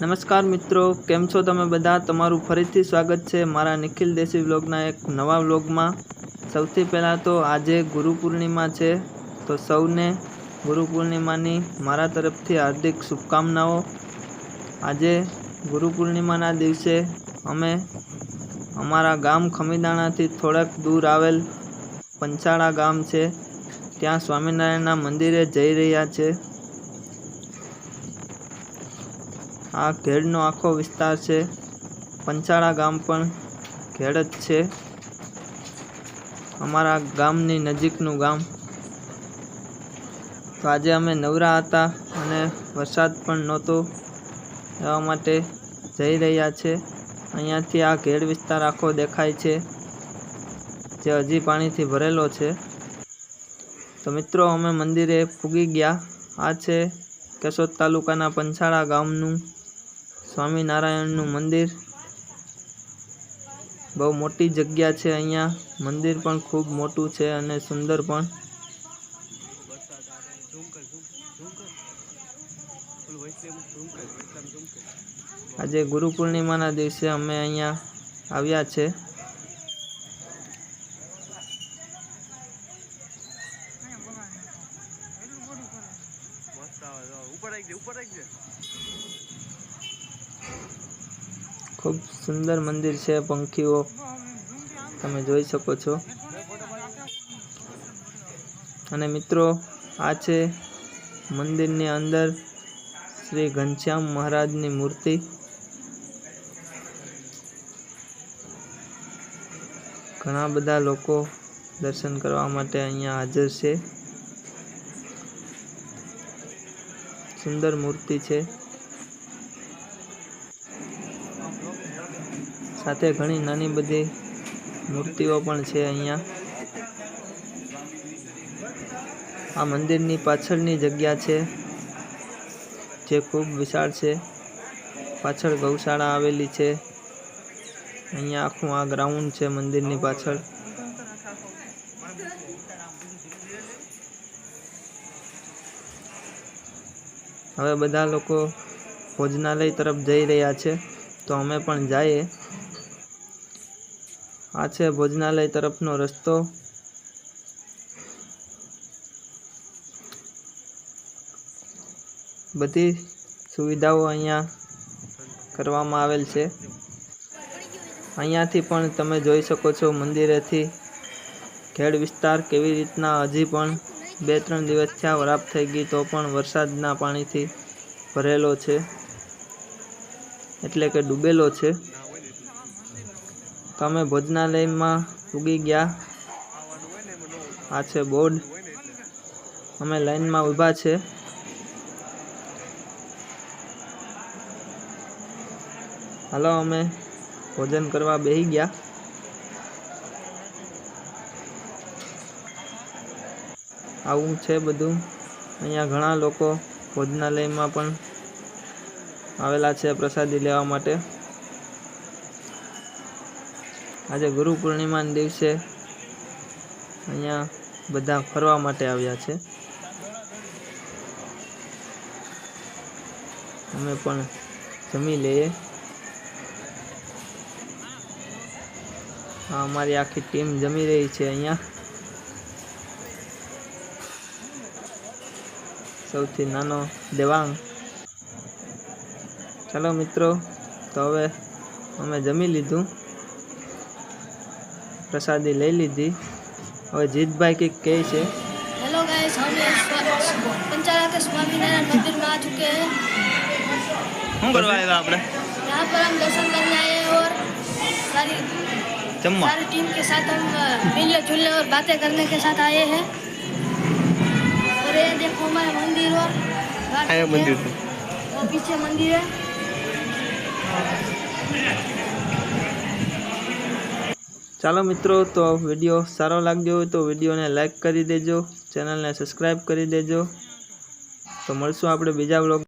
નમસ્કાર મિત્રો, કેમ છો તમે બધા? તમારું ફરીથી સ્વાગત છે મારા નિખિલ દેશી વ્લોગના એક નવા વ્લોગમાં. સૌથી પહેલાં તો આજે ગુરુ પૂર્ણિમા છે, તો સૌને ગુરુ પૂર્ણિમાની મારા તરફથી હાર્દિક શુભકામનાઓ. આજે ગુરુ પૂર્ણિમાના દિવસે અમે અમારા ગામ ખમીદાણાથી થોડાક દૂર આવેલ પંચાળા ગામ છે. ત્યાં સ્વામિનારાયણના મંદિરે જઈ રહ્યા છે. આ ઘેડનો આખો વિસ્તાર છે. પંચાળા ગામ પણ ઘેડ જ છે. અમારા ગામની નજીકનું ગામ. તો આજે અમે નવરા હતા અને વરસાદ પણ નહોતો એવા માટે જઈ રહ્યા છે. અહીંયાથી આ ઘેડ વિસ્તાર આખો દેખાય છે. જે હજી પાણીથી ભરેલો છે. તો મિત્રો, અમે મંદિરે પૂગી ગયા. આ છે કેશોદ તાલુકાના પંછાળા ગામનું સ્વામિનારાયણનું મંદિર. બહુ મોટી જગ્યા છે અહીંયા. મંદિર પણ ખૂબ મોટું છે અને સુંદર પણ. આજે ગુરુ પૂર્ણિમાના દિવસે અમે અહીંયા આવ્યા છે. ખૂબ સુંદર મંદિર છે, પંખીઓ. તમે જોઈ શકો છો. અને મિત્રો, આ છે મંદિરની અંદર શ્રી ઘનશ્યામ મહારાજની મૂર્તિ. ઘણા બધા લોકો દર્શન કરવા માટે અહીંયા હાજર છે. સુંદર મૂર્તિ છે. સાથે ઘણી નાની બધી મૂર્તિઓ પણ છે અહીંયા. આ મંદિરની પાછળની જગ્યા છે, જે ખૂબ વિશાળ છે. પાછળ ગૌશાળા આવેલી છે. અહીંયા આખું આ ગ્રાઉન્ડ છે મંદિરની પાછળ. હવે બધા લોકો ભોજનાલય તરફ જઈ રહ્યા છે, તો અમે પણ જઈએ. આ છે ભોજનાલય તરફનો રસ્તો. બધી સુવિધાઓ અહીંયા કરવામાં આવેલ છે. અહીંયાથી પણ તમે જોઈ શકો છો મંદિરેથી ખેડ વિસ્તાર કેવી રીતના હજી પણ બે ત્રણ દિવસ થયા વરાપ થઈ ગઈ તો પણ વરસાદના પાણીથી ભરેલો છે. એટલે કે ડૂબેલો છે. તો અમે ભોજનાલયમાં ઉગી ગયા? આ છે બોર્ડ. અમે લાઈનમાં ઊભા છે. હાલો, અમે ભોજન કરવા બેસી ગયા. આવું છે બધું. અહીંયા ઘણા લોકો ભોજનાલયમાં પણ આવેલા છે પ્રસાદી લેવા માટે. આજે ગુરુ પૂર્ણિમાના દિવસે અહીંયા બધા ફરવા માટે આવ્યા છે. અમે પણ જમી લઈએ. હા, અમારી આખી ટીમ જમી રહી છે અહીંયા. સૌથી નાનો દેવાંગ. ચાલો મિત્રો, તો હવે અમે જમી લીધું. प्रसादी ले ली थी और जीत भाई की कहे से हेलो गाइस हम स्वा- पंचाला के स्वामीनारायण मंदिर में आ चुके हैं શું કરવા આવ્યા આપણે यहाँ पर हम दर्शन करने आए हैं और सारी જમવા सारी टीम के साथ हम अ, मिलने जुलने और बातें करने के साथ आए हैं और ये देखो हमारा मंदिर और बाहर आया है। मंदिर और पीछे मंदिर है ચાલો મિત્રો, તો વીડિયો સારો લાગ્યો હોય તો વિડીયોને લાઇક કરી દેજો, ચેનલને સબસ્ક્રાઈબ કરી દેજો. તો મળશું આપણે બીજા બ્લોગ